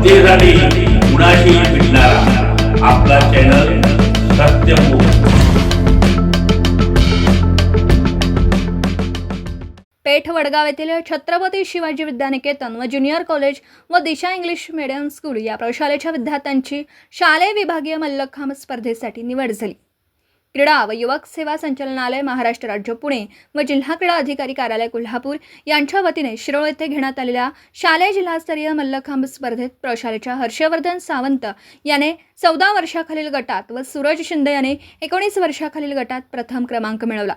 जनतेसाठी कुणाशी भेटणारा आपला चॅनल सत्यमुख पेठ वडगाव येथील छत्रपती शिवाजी विद्यानिकेतन व ज्युनियर कॉलेज व दिशा इंग्लिश मीडियम स्कूल या प्रशालेच्या विद्यार्थ्यांची शालेय विभागीय मल्लखांब स्पर्धेसाठी निवड झाली. क्रीडा व युवक सेवा संचालनालय महाराष्ट्र राज्य पुणे व जिल्हा क्रीडा अधिकारी कार्यालय कोल्हापूर यांच्या वतीने शिरोळ येथे घेण्यात आलेल्या शालेय जिल्हास्तरीय मल्लखांब स्पर्धेत प्रशालेच्या हर्षवर्धन सावंत याने चौदा वर्षाखालील गटात व सूरज शिंदे याने एकोणीस वर्षाखालील गटात प्रथम क्रमांक मिळवला.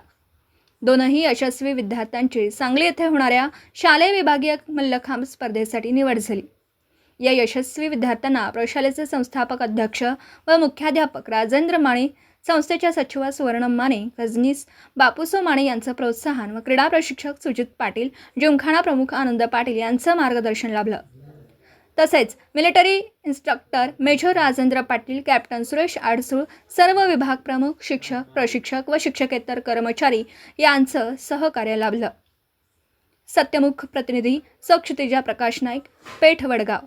दोनही यशस्वी विद्यार्थ्यांची सांगली येथे होणाऱ्या शालेय विभागीय मल्लखांब स्पर्धेसाठी निवड झाली. या यशस्वी विद्यार्थ्यांना प्रशालेचे संस्थापक अध्यक्ष व मुख्याध्यापक राजेंद्र माने संस्थेच्या सचिव सुवर्णम माने गजनीस बापूसो माने यांचं प्रोत्साहन व क्रीडा प्रशिक्षक सुजित पाटील जिमखाना प्रमुख आनंद पाटील यांचं मार्गदर्शन लाभलं. तसेच military instructor major Rajendra Patil captain Suresh Adsul सर्व विभाग प्रमुख शिक्षक प्रशिक्षक व शिक्षकेतर कर्मचारी यांचं सहकार्य लाभलं. सत्यमुख प्रतिनिधी सक्षतेजा प्रकाश नाईक पेठ वडगाव